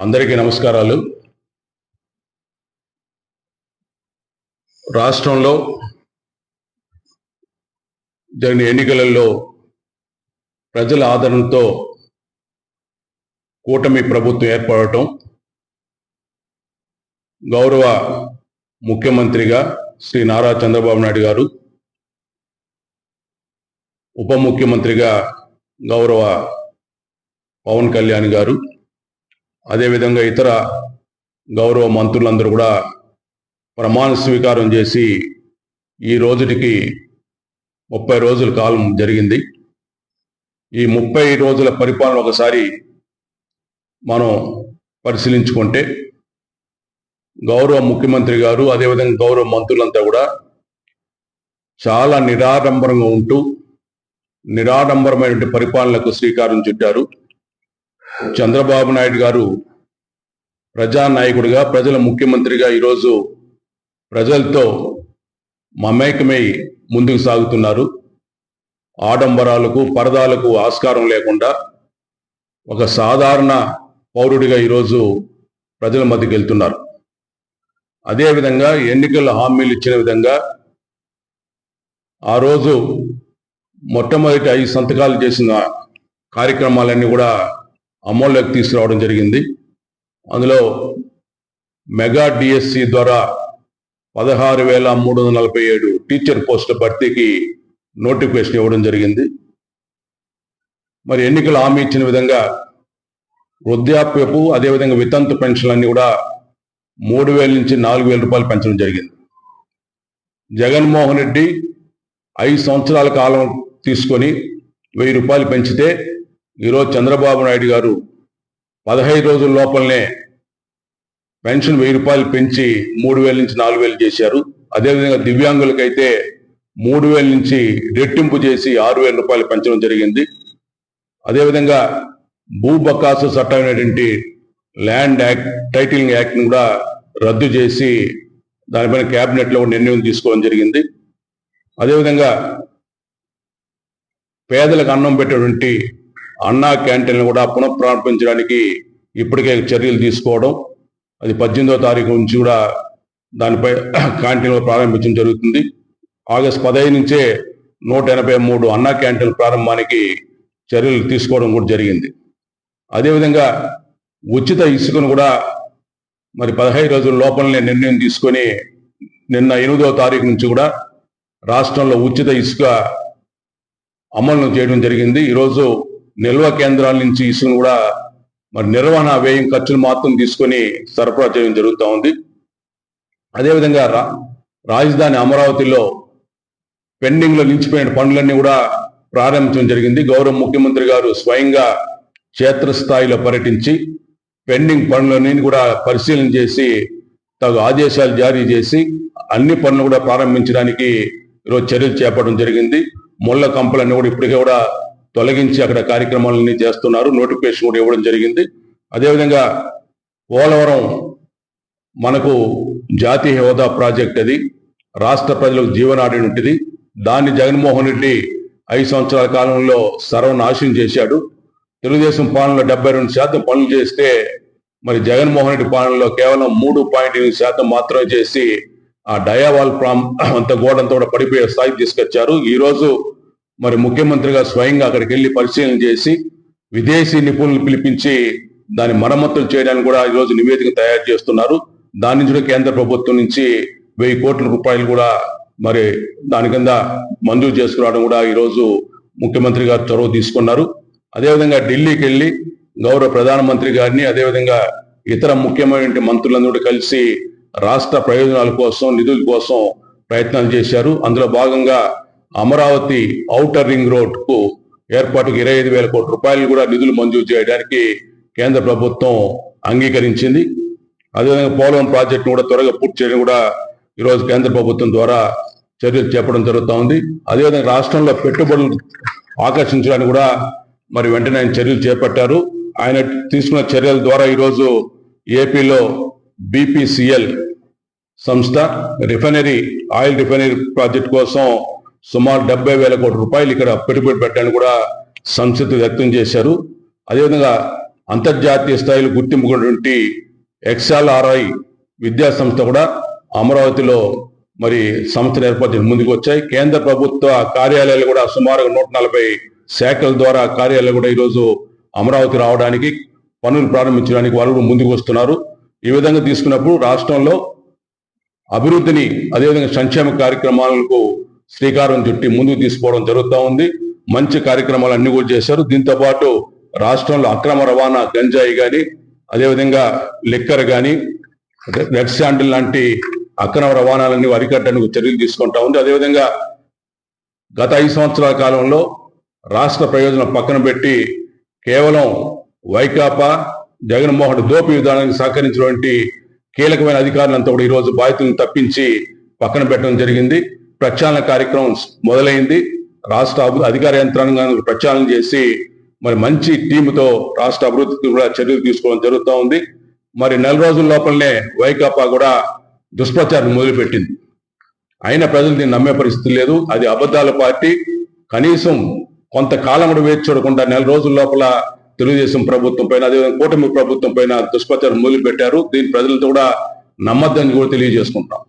అందరికీ నమస్కారాలు. రాష్ట్రంలో జరిగిన ఎన్నికలలో ప్రజల ఆదరణతో కూటమి ప్రభుత్వం ఏర్పడటం గౌరవ ముఖ్యమంత్రిగా శ్రీ నారా చంద్రబాబు నాయుడు గారు ఉప ముఖ్యమంత్రిగా గౌరవ పవన్ కళ్యాణ్ గారు అదేవిధంగా ఇతర గౌరవ మంత్రులందరూ కూడా ప్రమాణ స్వీకారం చేసి ఈ రోజుటికి ముప్పై రోజుల కాలం జరిగింది. ఈ ముప్పై రోజుల పరిపాలన ఒకసారి మనం పరిశీలించుకుంటే గౌరవ ముఖ్యమంత్రి గారు అదేవిధంగా గౌరవ మంత్రులంతా కూడా చాలా నిరాడంబరంగా ఉంటూ నిరాడంబరమైనటువంటి పరిపాలనకు శ్రీకారం చుట్టారు. చంద్రబాబు నాయుడు గారు ప్రజానాయకుడిగా ప్రజల ముఖ్యమంత్రిగా ఈరోజు ప్రజలతో మమేకమై ముందుకు సాగుతున్నారు. ఆడంబరాలకు పరదాలకు ఆస్కారం లేకుండా ఒక సాధారణ పౌరుడిగా ఈరోజు ప్రజల మధ్యకి వెళ్తున్నారు. అదేవిధంగా ఎన్నికల హామీలు ఇచ్చిన విధంగా ఆ రోజు మొట్టమొదటి ఐదు సంతకాలు చేసిన కార్యక్రమాలన్నీ కూడా అమల్లోకి తీసుకురావడం జరిగింది. అందులో మెగా డిఎస్సి ద్వారా పదహారు వేల మూడు వందల నలభై ఏడు టీచర్ పోస్టుల భర్తీకి నోటిఫికేషన్ ఇవ్వడం జరిగింది. మరి ఎన్నికలు హామీ ఇచ్చిన విధంగా వృద్ధాప్యపు అదేవిధంగా వితంతు పెన్షన్లన్నీ కూడా మూడు వేల నుంచి నాలుగు వేల రూపాయలు పెంచడం జరిగింది. జగన్మోహన్ రెడ్డి ఐదు సంవత్సరాల కాలం తీసుకొని వెయ్యి రూపాయలు పెంచితే ఈరోజు చంద్రబాబు నాయుడు గారు పదహైదు రోజుల లోపలనే పెన్షన్ వెయ్యి రూపాయలు పెంచి మూడు వేల నుంచి నాలుగు వేలు చేశారు. అదేవిధంగా దివ్యాంగులకైతే మూడు వేల నుంచి రెట్టింపు చేసి ఆరు వేల రూపాయలు పెంచడం జరిగింది. అదేవిధంగా భూ బకాసు అనేటువంటి ల్యాండ్ యాక్ట్ టైటిలింగ్ యాక్ట్ని కూడా రద్దు చేసి దానిపైన క్యాబినెట్లో నిర్ణయం తీసుకోవడం జరిగింది. అదేవిధంగా పేదలకు అన్నం పెట్టేటువంటి అన్నా క్యాంటీన్ కూడా పునఃప్రారంభించడానికి ఇప్పటికే చర్యలు తీసుకోవడం అది పద్దెనిమిదో తారీఖు నుంచి కూడా దానిపై క్యాంటీన్లు ప్రారంభించడం జరుగుతుంది. ఆగస్ట్ పదహైదు నుంచే నూట ఎనభై మూడు అన్నా క్యాంటీన్ ప్రారంభానికి చర్యలు తీసుకోవడం కూడా జరిగింది. అదేవిధంగా ఉచిత ఇసుకను కూడా మరి పదహైదు రోజుల లోపలనే నిర్ణయం తీసుకొని నిన్న ఎనిమిదవ తారీఖు నుంచి కూడా రాష్ట్రంలో ఉచిత ఇసుక అమలు చేయడం జరిగింది. ఈరోజు నిల్వ కేంద్రాల నుంచి ఇసుకను కూడా మరి నిర్వహణ వ్యయం ఖర్చులు మాత్రం తీసుకొని సరఫరా చేయడం జరుగుతూ ఉంది. అదేవిధంగా రా రాజధాని అమరావతిలో పెండింగ్లో నిలిచిపోయిన పనులన్నీ కూడా ప్రారంభించడం జరిగింది. గౌరవ ముఖ్యమంత్రి గారు స్వయంగా క్షేత్రస్థాయిలో పర్యటించి పెండింగ్ పనులన్నీ కూడా పరిశీలన చేసి తగు ఆదేశాలు జారీ చేసి అన్ని పనులు కూడా ప్రారంభించడానికి ఈరోజు చర్యలు చేపట్టడం జరిగింది. ముళ్ళ కంపలన్నీ కూడా ఇప్పటికే కూడా తొలగించి అక్కడ కార్యక్రమాలన్నీ చేస్తున్నారు. నోటిఫికేషన్ కూడా ఇవ్వడం జరిగింది. అదేవిధంగా పోలవరం మనకు జాతీయ హోదా ప్రాజెక్ట్ అది. రాష్ట్ర ప్రజలకు జీవనాడి ఉంటుంది. దాన్ని జగన్మోహన్ రెడ్డి ఐదు సంవత్సరాల కాలంలో సర్వనాశనం చేశాడు. తెలుగుదేశం పాలనలో డెబ్బై రెండు శాతం పనులు చేస్తే మరి జగన్మోహన్ రెడ్డి పాలనలో కేవలం మూడు పాయింట్ ఎనిమిది శాతం మాత్రమే చేసి ఆ డయావాల్ ప్రాం అంత గోడంతా కూడా పడిపోయే స్థాయికి తీసుకొచ్చారు. ఈరోజు మరి ముఖ్యమంత్రిగా స్వయంగా అక్కడికి వెళ్ళి పరిశీలన చేసి విదేశీ నిపుణులు పిలిపించి దాని మరమ్మతులు చేయడానికి కూడా ఈరోజు నివేదిక తయారు చేస్తున్నారు. దాని నుంచి కేంద్ర ప్రభుత్వం నుంచి వెయ్యి కోట్ల రూపాయలు కూడా మరి దాని కింద మంజూరు చేసుకురావడం కూడా ఈరోజు ముఖ్యమంత్రి గారు చొరవ తీసుకున్నారు. అదేవిధంగా ఢిల్లీకి వెళ్ళి గౌరవ ప్రధానమంత్రి గారిని అదేవిధంగా ఇతర ముఖ్యమైన మంత్రులందరూ కూడా కలిసి రాష్ట్ర ప్రయోజనాల కోసం నిధుల కోసం ప్రయత్నాలు చేశారు. అందులో భాగంగా అమరావతి ఔటర్ రింగ్ రోడ్కు ఏర్పాటుకు ఇరవై ఐదు వేల కోట్ల రూపాయలు కూడా నిధులు మంజూరు చేయడానికి కేంద్ర ప్రభుత్వం అంగీకరించింది. అదేవిధంగా పోలవరం ప్రాజెక్టును కూడా త్వరగా పూర్తి చేయడం కూడా ఈరోజు కేంద్ర ప్రభుత్వం ద్వారా చర్యలు చెప్పడం జరుగుతూ ఉంది. అదేవిధంగా రాష్ట్రంలో పెట్టుబడులు ఆకర్షించడానికి కూడా మరి వెంటనే ఆయన చర్యలు చేపట్టారు. ఆయన తీసుకున్న చర్యల ద్వారా ఈరోజు ఏపీలో బీపీసీఎల్ సంస్థ రిఫైనరీ ఆయిల్ రిఫైనరీ ప్రాజెక్ట్ కోసం సుమారు డెబ్బై వేల కోట్ల రూపాయలు ఇక్కడ పెట్టుబడి పెట్టడానికి కూడా సంసిద్ధి వ్యక్తం చేశారు. అదేవిధంగా అంతర్జాతీయ స్థాయిలో గుర్తింపుకున్నటువంటి ఎక్స్ఎల్ఆర్ఐ విద్యా సంస్థ కూడా అమరావతిలో మరి సంస్థలు ఏర్పాటు ముందుకు వచ్చాయి. కేంద్ర ప్రభుత్వ కార్యాలయాలు కూడా సుమారు నూట నలభై శాఖల ద్వారా కార్యాలయాలు కూడా ఈరోజు అమరావతి రావడానికి పనులు ప్రారంభించడానికి వాళ్ళు ముందుకు వస్తున్నారు. ఈ విధంగా తీసుకున్నప్పుడు రాష్ట్రంలో అభివృద్ధిని అదేవిధంగా సంక్షేమ కార్యక్రమాలకు శ్రీకారం చుట్టి ముందుకు తీసుకోవడం జరుగుతూ ఉంది. మంచి కార్యక్రమాలు అన్ని కూడా చేశారు. దీంతో పాటు రాష్ట్రంలో అక్రమ రవాణా గంజాయి కానీ అదేవిధంగా లిక్కర్ కానీ రెడ్ శాండిల్ లాంటి అక్రమ రవాణాలన్నీ అరికట్టడానికి చర్యలు తీసుకుంటా ఉంది. అదేవిధంగా గత ఐదు సంవత్సరాల కాలంలో రాష్ట్ర ప్రయోజనం పక్కన పెట్టి కేవలం వైకాపా జగన్మోహన్ దోపి విధానానికి సహకరించినటువంటి కీలకమైన అధికారులంతా కూడా ఈరోజు బాధితులను తప్పించి పక్కన పెట్టడం జరిగింది. ప్రక్షాళన కార్యక్రమం మొదలైంది. రాష్ట్ర అధికార యంత్రాంగాన్ని ప్రక్షాళన చేసి మరి మంచి టీముతో రాష్ట్ర అభివృద్ధికి కూడా చర్యలు తీసుకోవడం జరుగుతూ ఉంది. మరి నెల రోజుల లోపలనే వైకాపా కూడా దుష్ప్రచారం మొదలుపెట్టింది. అయినా ప్రజలు దీన్ని నమ్మే పరిస్థితి లేదు. అది అబద్ధాల పార్టీ. కనీసం కొంతకాలం కూడా వేచి చూడకుండా నెల రోజుల లోపల తెలుగుదేశం ప్రభుత్వం పైన అదేవిధంగా కూటమి ప్రభుత్వం పైన దుష్ప్రచారం మొదలుపెట్టారు. దీని ప్రజలతో కూడా నమ్మద్దని కూడా తెలియజేసుకుంటాం